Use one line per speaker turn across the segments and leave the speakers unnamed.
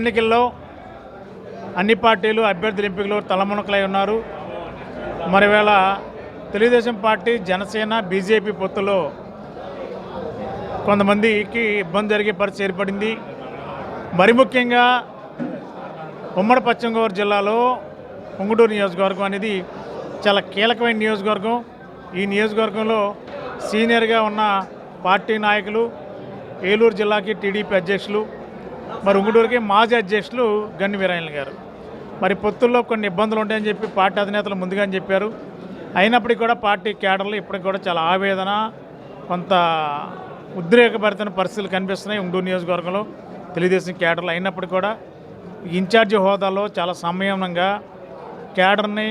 ఎన్నికల్లో అన్ని పార్టీలు అభ్యర్థుల ఎంపికలు తలమునకలై ఉన్నారు. మరివేళ తెలుగుదేశం పార్టీ జనసేన బీజేపీ పొత్తులో కొంతమందికి ఇబ్బంది జరిగే పరిస్థితి ఏర్పడింది. మరి ముఖ్యంగా ఉమ్మడి పశ్చిమ గోదావరి జిల్లాలో ఉంగుటూరు నియోజకవర్గం అనేది చాలా కీలకమైన నియోజకవర్గం. ఈ నియోజకవర్గంలో సీనియర్గా ఉన్న పార్టీ నాయకులు ఏలూరు జిల్లాకి టీడీపీ అధ్యక్షులు మరి ఉంగుటూరుకి మాజీ అధ్యక్షులు గన్ని వీరాయణ గారు. మరి పొత్తుల్లో కొన్ని ఇబ్బందులు ఉంటాయని చెప్పి పార్టీ అధినేతలు ముందుగానే చెప్పారు. అయినప్పటికీ కూడా పార్టీ కేడర్లు ఇప్పటికి కూడా చాలా ఆవేదన కొంత ఉద్రేకభరితమైన పరిస్థితులు కనిపిస్తున్నాయి ఉంగూరు నియోజకవర్గంలో. తెలుగుదేశం కేడర్లు అయినప్పటికీ కూడా ఇన్ఛార్జి హోదాలో చాలా సంయమనంగా కేడర్ని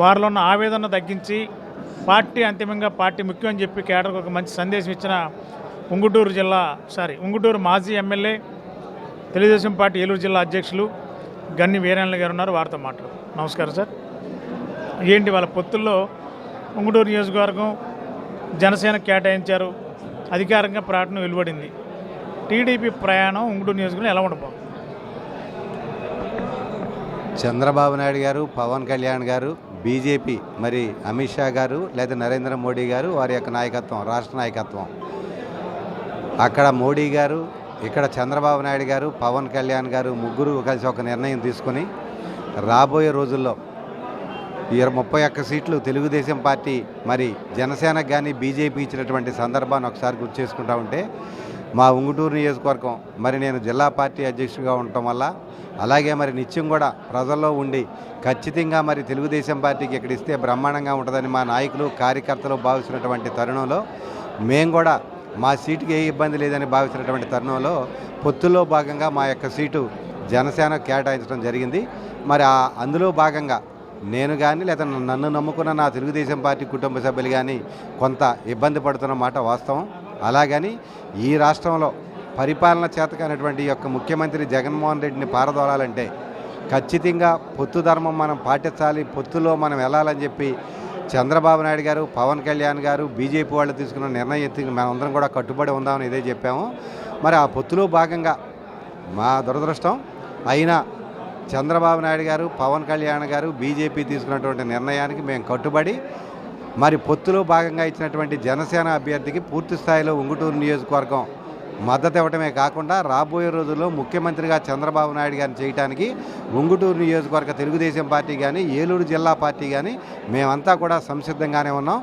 వారిలో ఉన్న ఆవేదన తగ్గించి పార్టీ అంతిమంగా పార్టీ ముఖ్యం అని చెప్పి కేడర్కి ఒక మంచి సందేశం ఇచ్చిన ఉంగుటూరు జిల్లా సారీ ఉంగుటూరు మాజీ ఎమ్మెల్యే తెలుగుదేశం పార్టీ ఏలూరు జిల్లా అధ్యక్షులు గన్ని వీరేంద్ర గారు ఉన్నారు వారితో మాట్లాడు. నమస్కారం సార్. ఏంటి వాళ్ళ పొత్తుల్లో ఉంగుటూరు నియోజకవర్గం జనసేన కేటాయించారు అధికారికంగా ప్రకటన వెలువడింది. టీడీపీ ప్రయాణం ఉంగుటూరు నియోజకవర్గం ఎలా ఉండబో
చంద్రబాబు నాయుడు గారు పవన్ కళ్యాణ్ గారు బీజేపీ మరి అమిత్ షా గారు లేదా నరేంద్ర మోడీ గారు వారి యొక్క నాయకత్వం రాష్ట్ర నాయకత్వం. అక్కడ మోడీ గారు ఇక్కడ చంద్రబాబు నాయుడు గారు పవన్ కళ్యాణ్ గారు ముగ్గురు కలిసి ఒక నిర్ణయం తీసుకొని రాబోయే రోజుల్లో ఇరవై ముప్పై ఒక్క సీట్లు తెలుగుదేశం పార్టీ మరి జనసేనకు కానీ బీజేపీ ఇచ్చినటువంటి సందర్భాన్ని ఒకసారి గుర్తు చేసుకుంటా ఉంటే మా ఉంగుటూరు నియోజకవర్గం మరి నేను జిల్లా పార్టీ అధ్యక్షుడిగా ఉండటం వల్ల అలాగే మరి నిత్యం కూడా ప్రజల్లో ఉండి ఖచ్చితంగా మరి తెలుగుదేశం పార్టీకి ఇక్కడ ఇస్తే బ్రహ్మాండంగా ఉంటుందని మా నాయకులు కార్యకర్తలు భావిస్తున్నటువంటి తరుణంలో మేము కూడా మా సీటుకి ఏ ఇబ్బంది లేదని భావిస్తున్నటువంటి తరుణంలో పొత్తులో భాగంగా మా యొక్క సీటు జనసేన కేటాయించడం జరిగింది. మరి ఆ అందులో భాగంగా నేను కానీ లేదా నన్ను నమ్ముకున్న నా తెలుగుదేశం పార్టీ కుటుంబ సభ్యులు కానీ కొంత ఇబ్బంది పడుతున్న మాట వాస్తవం. అలాగని ఈ రాష్ట్రంలో పరిపాలన చేతకైనటువంటి యొక్క ముఖ్యమంత్రి జగన్మోహన్ రెడ్డిని పారదోలాలంటే ఖచ్చితంగా పొత్తు ధర్మం మనం పాటించాలి పొత్తులో మనం వెళ్ళాలని చెప్పి చంద్రబాబు నాయుడు గారు పవన్ కళ్యాణ్ గారు బీజేపీ వాళ్ళు తీసుకున్న నిర్ణయం మనందరం కూడా కట్టుబడి ఉందామని ఇదే చెప్పాము. మరి ఆ పొత్తులో భాగంగా మా దురదృష్టం అయినా చంద్రబాబు నాయుడు గారు పవన్ కళ్యాణ్ గారు బీజేపీ తీసుకున్నటువంటి నిర్ణయానికి మేము కట్టుబడి మరి పొత్తులో భాగంగా ఇచ్చినటువంటి జనసేన అభ్యర్థికి పూర్తి స్థాయిలో ఉంగుటూరు నియోజకవర్గం మద్దతు ఇవ్వటమే కాకుండా రాబోయే రోజుల్లో ముఖ్యమంత్రిగా చంద్రబాబు నాయుడు గారిని చేయడానికి ఉంగుటూరు నియోజకవర్గ తెలుగుదేశం పార్టీ కానీ ఏలూరు జిల్లా పార్టీ కానీ మేమంతా కూడా సంసిద్ధంగానే ఉన్నాం.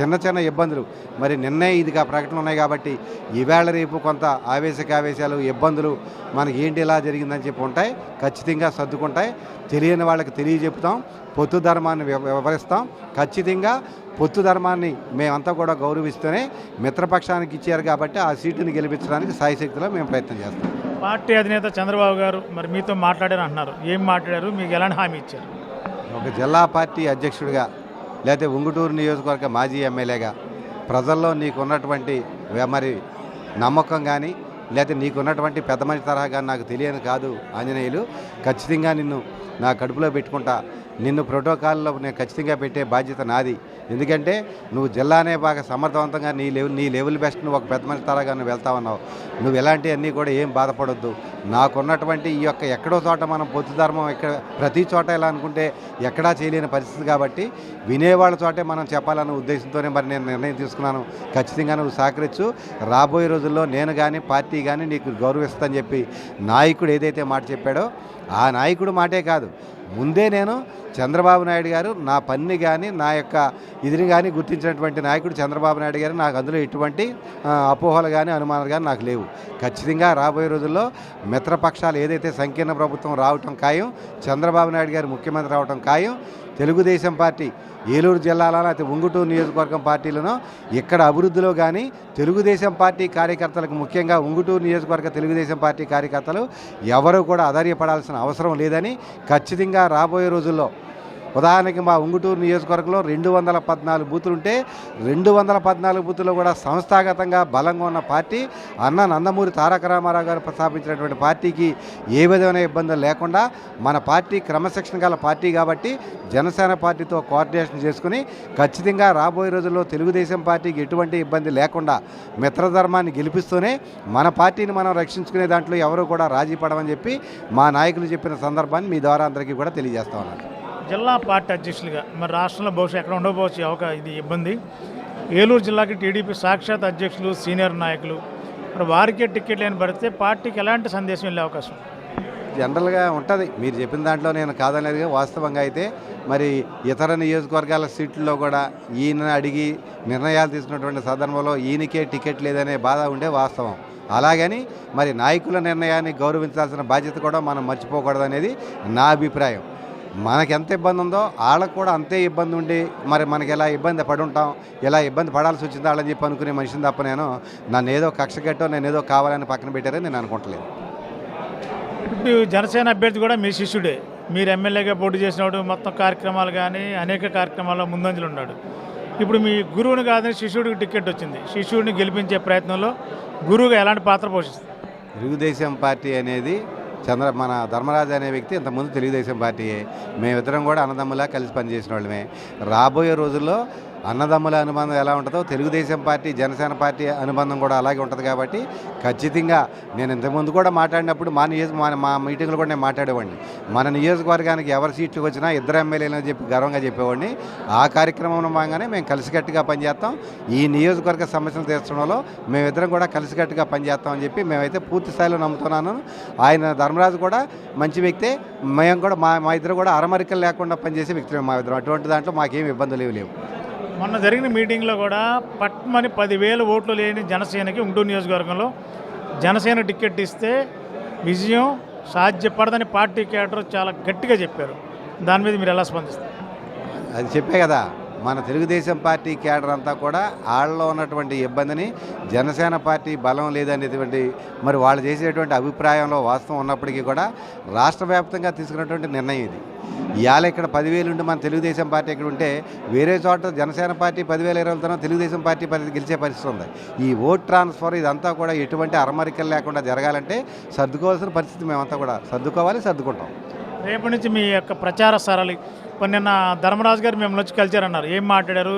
చిన్న చిన్న ఇబ్బందులు. మరి నిన్నే ఇదిగా ప్రకటన ఉన్నాయి కాబట్టి ఈవేళ రేపు కొంత ఆవేశకావేశాలు ఇబ్బందులు మనకి ఏంటి ఇలా జరిగిందని చెప్పి ఉంటాయి. ఖచ్చితంగా సర్దుకుంటాయి. తెలియని వాళ్ళకి తెలియజెప్పుతాం. పొత్తు ధర్మాన్ని వివ- వివరిస్తాం. ఖచ్చితంగా పొత్తు ధర్మాన్ని మేమంతా కూడా గౌరవిస్తూనే మిత్రపక్షానికి ఇచ్చారు కాబట్టి ఆ సీటుని గెలిపించడానికి సాయశక్తిలో మేము ప్రయత్నం చేస్తాం.
పార్టీ అధినేత చంద్రబాబు గారు మరి మీతో మాట్లాడారు అంటున్నారు. ఏం మాట్లాడారు? మీకు ఎలాంటి హామీ ఇచ్చారు?
ఒక జిల్లా పార్టీ అధ్యక్షుడిగా లేకపోతే ఉంగుటూరు నియోజకవర్గ మాజీ ఎమ్మెల్యేగా ప్రజల్లో నీకున్నటువంటి మరి నమ్మకం కానీ లేకపోతే నీకున్నటువంటి పెద్ద మనిషి తరహా కానీ నాకు తెలియని కాదు ఆంజనేయులు. ఖచ్చితంగా నిన్ను నా కడుపులో పెట్టుకుంటా. నిన్ను ప్రోటోకాల్లో నేను ఖచ్చితంగా పెట్టే బాధ్యత నాది. ఎందుకంటే నువ్వు జిల్లానే బాగా సమర్థవంతంగా నీ లెవెల్ నీ లెవెల్ బెస్ట్ నువ్వు ఒక పెద్ద మనిషి తరగా నువ్వు వెళ్తా ఉన్నావు. నువ్వు ఎలాంటివన్నీ కూడా ఏం బాధపడొద్దు. నాకున్నటువంటి ఈ యొక్క ఎక్కడో చోట మనం పొత్తు ధర్మం ఇక్కడ ప్రతి చోట ఎలా అనుకుంటే ఎక్కడా చేయలేని పరిస్థితి కాబట్టి వినేవాళ్ళ చోటే మనం చెప్పాలన్న ఉద్దేశంతోనే మరి నేను నిర్ణయం తీసుకున్నాను. ఖచ్చితంగా నువ్వు సహకరించు. రాబోయే రోజుల్లో నేను కానీ పార్టీ కానీ నీకు గౌరవిస్తానని చెప్పి నాయకుడు ఏదైతే మాట చెప్పాడో ఆ నాయకుడు మాటే కాదు. ముందే నేను చంద్రబాబు నాయుడు గారు నా పన్ని కానీ నా యొక్క ఇదిని కానీ గుర్తించినటువంటి నాయకుడు చంద్రబాబు నాయుడు గారు నాకు అందులో ఎటువంటి అపోహలు కానీ అనుమానాలు కానీ నాకు లేవు. ఖచ్చితంగా రాబోయే రోజుల్లో మిత్రపక్షాలు ఏదైతే సంకీర్ణ ప్రభుత్వం రావటం ఖాయం చంద్రబాబు నాయుడు గారు ముఖ్యమంత్రి రావటం ఖాయం తెలుగుదేశం పార్టీ ఏలూరు జిల్లాలో అయితే ఉంగుటూరు నియోజకవర్గం పార్టీలను ఇక్కడ అభివృద్ధిలో కానీ తెలుగుదేశం పార్టీ కార్యకర్తలకు ముఖ్యంగా ఉంగుటూరు నియోజకవర్గ తెలుగుదేశం పార్టీ కార్యకర్తలు ఎవరూ కూడా ఆధార్యపడాల్సిన అవసరం లేదని ఖచ్చితంగా రాబోయే రోజుల్లో ఉదాహరణకి మా ఉంగుటూరు నియోజకవర్గంలో రెండు వందల పద్నాలుగు బూతులుంటే రెండు వందల పద్నాలుగు బూతుల్లో కూడా సంస్థాగతంగా బలంగా ఉన్న పార్టీ అన్న నందమూరి తారక రామారావు గారు స్థాపించినటువంటి పార్టీకి ఏ విధమైన ఇబ్బందులు లేకుండా మన పార్టీ క్రమశిక్షణ గల పార్టీ కాబట్టి జనసేన పార్టీతో కోఆర్డినేషన్ చేసుకుని ఖచ్చితంగా రాబోయే రోజుల్లో తెలుగుదేశం పార్టీకి ఎటువంటి ఇబ్బంది లేకుండా మిత్రధర్మాన్ని గెలిపిస్తూనే మన పార్టీని మనం రక్షించుకునే దాంట్లో ఎవరు కూడా రాజీ పడమని చెప్పి మా నాయకులు చెప్పిన సందర్భాన్ని మీ ద్వారా అందరికీ కూడా తెలియజేస్తా ఉన్నాను.
జిల్లా పార్టీ అధ్యక్షులుగా మరి రాష్ట్రంలో బహుశా ఎక్కడ ఉండకపోవచ్చు ఈ ఇది ఇబ్బంది. ఏలూరు జిల్లాకి టీడీపీ సాక్షాత్ అధ్యక్షులు సీనియర్ నాయకులు. మరి వారికే టికెట్ లేని పడితే పార్టీకి ఎలాంటి సందేశం వెళ్ళే అవకాశం?
జనరల్గా ఉంటుంది. మీరు చెప్పిన దాంట్లో నేను కాదనేదిగా వాస్తవంగా అయితే. మరి ఇతర నియోజకవర్గాల సీట్లలో కూడా ఈయన అడిగి నిర్ణయాలు తీసుకున్నటువంటి సందర్భంలో ఈయనకే టికెట్ లేదనే బాధ ఉండే వాస్తవం. అలాగని మరి నాయకుల నిర్ణయాన్ని గౌరవించాల్సిన బాధ్యత కూడా మనం మర్చిపోకూడదనేది నా అభిప్రాయం. మనకి ఎంత ఇబ్బంది ఉందో వాళ్ళకు కూడా అంతే ఇబ్బంది ఉండి మరి మనకి ఎలా ఇబ్బంది పడి ఉంటాం ఎలా ఇబ్బంది పడాల్సి వచ్చిందా వాళ్ళని చెప్పి అనుకునే మనిషిని తప్ప నేను నన్ను ఏదో కక్ష కట్టో నేను ఏదో కావాలని పక్కన పెట్టారని నేను అనుకుంటలేదు.
ఇప్పుడు జనసేన అభ్యర్థి కూడా మీ శిష్యుడే. మీరు ఎమ్మెల్యేగా పోటీ చేసినప్పుడు మొత్తం కార్యక్రమాలు కానీ అనేక కార్యక్రమాల్లో ముందంజలు ఉన్నాడు. ఇప్పుడు మీ గురువుని కాదని శిష్యుడికి టికెట్ వచ్చింది. శిష్యుడిని గెలిపించే ప్రయత్నంలో గురువుగా ఎలాంటి పాత్ర పోషిస్తుంది?
తెలుగుదేశం పార్టీ అనేది చంద్ర మన ధర్మరాజు అనే వ్యక్తి ఇంతకుముందు తెలుగుదేశం పార్టీయే. మేమిద్దరం కూడా అన్నదమ్ములా కలిసి పనిచేసిన వాళ్ళమే. రాబోయే రోజుల్లో అన్నదమ్ముల అనుబంధం ఎలా ఉంటుందో తెలుగుదేశం పార్టీ జనసేన పార్టీ అనుబంధం కూడా అలాగే ఉంటుంది కాబట్టి ఖచ్చితంగా నేను ఇంతకుముందు కూడా మాట్లాడినప్పుడు మా నియోజక మా మా మీటింగ్లో కూడా నేను మాట్లాడేవాడిని. మన నియోజకవర్గానికి ఎవరి సీట్లు వచ్చినా ఇద్దరు ఎమ్మెల్యేలు అని చెప్పి గర్వంగా చెప్పేవాడిని. ఆ కార్యక్రమంలో భాగంగానే మేము కలిసికట్టుగా పనిచేస్తాం. ఈ నియోజకవర్గ సమస్యలు తీర్చడంలో మేమిద్దరం కూడా కలిసికట్టుగా పనిచేస్తామని చెప్పి మేమైతే పూర్తి స్థాయిలో నమ్ముతున్నాను. ఆయన ధర్మరాజు కూడా మంచి వ్యక్తే. మేము కూడా మా మా ఇద్దరు కూడా అరమరికలు లేకుండా పనిచేసే వ్యక్తులు మా ఇద్దరు. అటువంటి దాంట్లో మాకేం ఇబ్బందులు ఏమి లేవు.
మొన్న జరిగిన మీటింగ్లో కూడా పట్మని పదివేల ఓట్లు లేని జనసేనకి ఉంటూరు నియోజకవర్గంలో జనసేన టికెట్ ఇస్తే విజయం సాధ్యపడదని పార్టీ కేడర్ చాలా గట్టిగా చెప్పారు. దాని మీద మీరు ఎలా స్పందిస్తారు?
అది చెప్పే కదా మన తెలుగుదేశం పార్టీ కేడర్ అంతా కూడా వాళ్ళలో ఉన్నటువంటి ఇబ్బందిని జనసేన పార్టీ బలం లేదనేటువంటి మరి వాళ్ళు చేసేటువంటి అభిప్రాయంలో వాస్తవం ఉన్నప్పటికీ కూడా రాష్ట్ర వ్యాప్తంగా తీసుకున్నటువంటి నిర్ణయం ఇది. ఇవాళ ఇక్కడ పదివేలు ఉండి మన తెలుగుదేశం పార్టీ ఇక్కడ ఉంటే వేరే చోట జనసేన పార్టీ పదివేల ఇరవై తన తెలుగుదేశం పార్టీ పరిస్థితి గెలిచే పరిస్థితి ఉంది. ఈ ఓట్ ట్రాన్స్ఫర్ ఇదంతా కూడా ఎటువంటి అరమరికలు లేకుండా జరగాలంటే సర్దుకోవాల్సిన పరిస్థితి మేమంతా కూడా సర్దుకోవాలి సర్దుకుంటాం.
రేపటి నుంచి మీ యొక్క ప్రచార సరళి కొన్ని నిన్న ధర్మరాజు గారు మిమ్మల్ని వచ్చి కలిచారన్నారు ఏం మాట్లాడారు?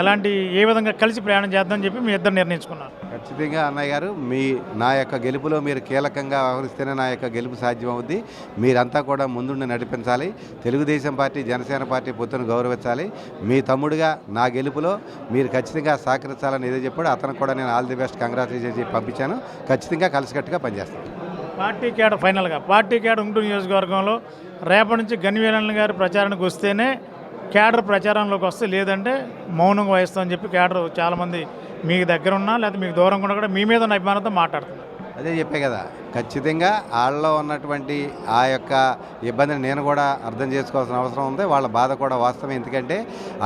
ఎలాంటి ఏ విధంగా కలిసి ప్రయాణం చేద్దామని చెప్పి మీ ఇద్దరు నిర్ణయించుకున్నారు.
ఖచ్చితంగా అన్నయ్య గారు మీ నా యొక్క గెలుపులో మీరు కీలకంగా వ్యవహరిస్తేనే నా యొక్క గెలుపు సాధ్యమవుద్ది. మీరంతా కూడా ముందుండి నడిపించాలి. తెలుగుదేశం పార్టీ జనసేన పార్టీ పొత్తును గౌరవించాలి. మీ తమ్ముడుగా నా గెలుపులో మీరు ఖచ్చితంగా సహకరించాలని ఏదో చెప్పాడు. అతను కూడా నేను ఆల్ ది బెస్ట్ కంగ్రాచులేషన్ చెప్పి పంపించాను. ఖచ్చితంగా కలిసికట్టుగా పనిచేస్తాను
పార్టీ కేడర్ ఫైనల్గా పార్టీ కేడర్ ఉంటూ నియోజకవర్గంలో రేపటి నుంచి గనివీరన్ గారి ప్రచారానికి వస్తేనే క్యాడర్ ప్రచారంలోకి వస్తే లేదంటే మౌనంగా వహిస్తామని చెప్పి కేడర్ చాలామంది మీకు దగ్గర ఉన్నా లేకపోతే మీకు దూరంగా ఉన్నా కూడా మీ మీద ఉన్న అభిమానంతో మాట్లాడుతున్నారు.
అదే చెప్పే కదా ఖచ్చితంగా వాళ్ళలో ఉన్నటువంటి ఆ యొక్క ఇబ్బందిని నేను కూడా అర్థం చేసుకోవాల్సిన అవసరం ఉంది. వాళ్ళ బాధ కూడా వాస్తవం. ఎందుకంటే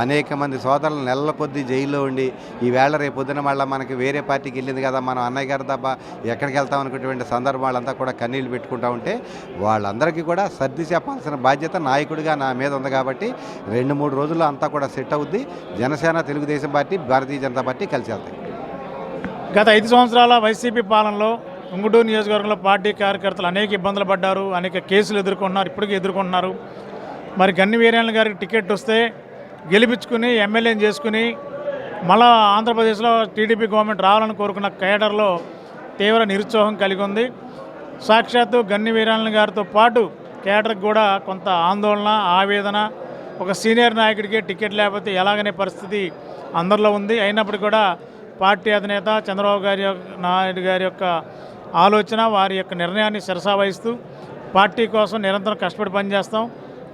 అనేక మంది సోదరులు నెలల కొద్దీ జైల్లో ఉండి ఈ వేళ రేపు పొద్దున మళ్ళీ మనకి వేరే పార్టీకి వెళ్ళింది కదా మనం అన్నయ్య గారు తప్ప ఎక్కడికి వెళ్తాం అనుకున్నటువంటి సందర్భం వాళ్ళంతా కూడా కన్నీళ్ళు పెట్టుకుంటా ఉంటే వాళ్ళందరికీ కూడా సర్ది చెప్పాల్సిన బాధ్యత నాయకుడిగా నా మీద ఉంది కాబట్టి రెండు మూడు రోజుల్లో అంతా కూడా సెట్ అవుద్ది. జనసేన తెలుగుదేశం పార్టీ భారతీయ జనతా పార్టీ కలిసి వెళ్తాయి.
గత ఐదు సంవత్సరాల వైసీపీ పాలనలో ఉంగుటూరు నియోజకవర్గంలో పార్టీ కార్యకర్తలు అనేక ఇబ్బందులు పడ్డారు అనేక కేసులు ఎదుర్కొన్నారు ఇప్పటికీ ఎదుర్కొంటున్నారు. మరి గన్ని వీరేణ గారికి టికెట్ వస్తే గెలిపించుకుని ఎమ్మెల్యేని చేసుకుని మళ్ళా ఆంధ్రప్రదేశ్లో టీడీపీ గవర్నమెంట్ రావాలని కోరుకున్న కేడర్లో తీవ్ర నిరుత్సాహం కలిగి ఉంది సాక్షాత్తు గన్ని వీరాయణ గారితో పాటు కేడర్కి కూడా కొంత ఆందోళన ఆవేదన ఒక సీనియర్ నాయకుడికి టికెట్ లేకపోతే ఎలాగనే పరిస్థితి అందరిలో ఉంది. అయినప్పటికీ కూడా పార్టీ అధినేత చంద్రబాబు గారి యొక్క- నాయుడు గారి యొక్క ఆలోచన వారి యొక్క నిర్ణయాన్ని శిరసావహిస్తూ పార్టీ కోసం నిరంతరం కష్టపడి పనిచేస్తాం.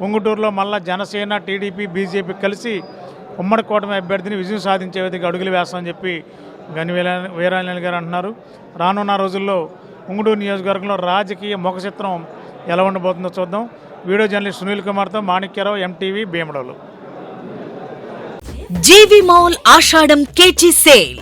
ఉంగుటూరులో మళ్ళా జనసేన టీడీపీ బీజేపీ కలిసి ఉమ్మడి కూటమి అభ్యర్థిని విజయం సాధించే విధంగా అడుగులు వేస్తామని చెప్పి గని వీరాంజలి గారు అంటున్నారు. రానున్న రోజుల్లో ఉంగుటూరు నియోజకవర్గంలో రాజకీయ ముఖ చిత్రం ఎలా ఉండబోతుందో చూద్దాం. వీడియో జర్నలిస్ట్ సునీల్ కుమార్తో Manikyarao MTV Bhimadolu.
GV mall Ashadham KG sale.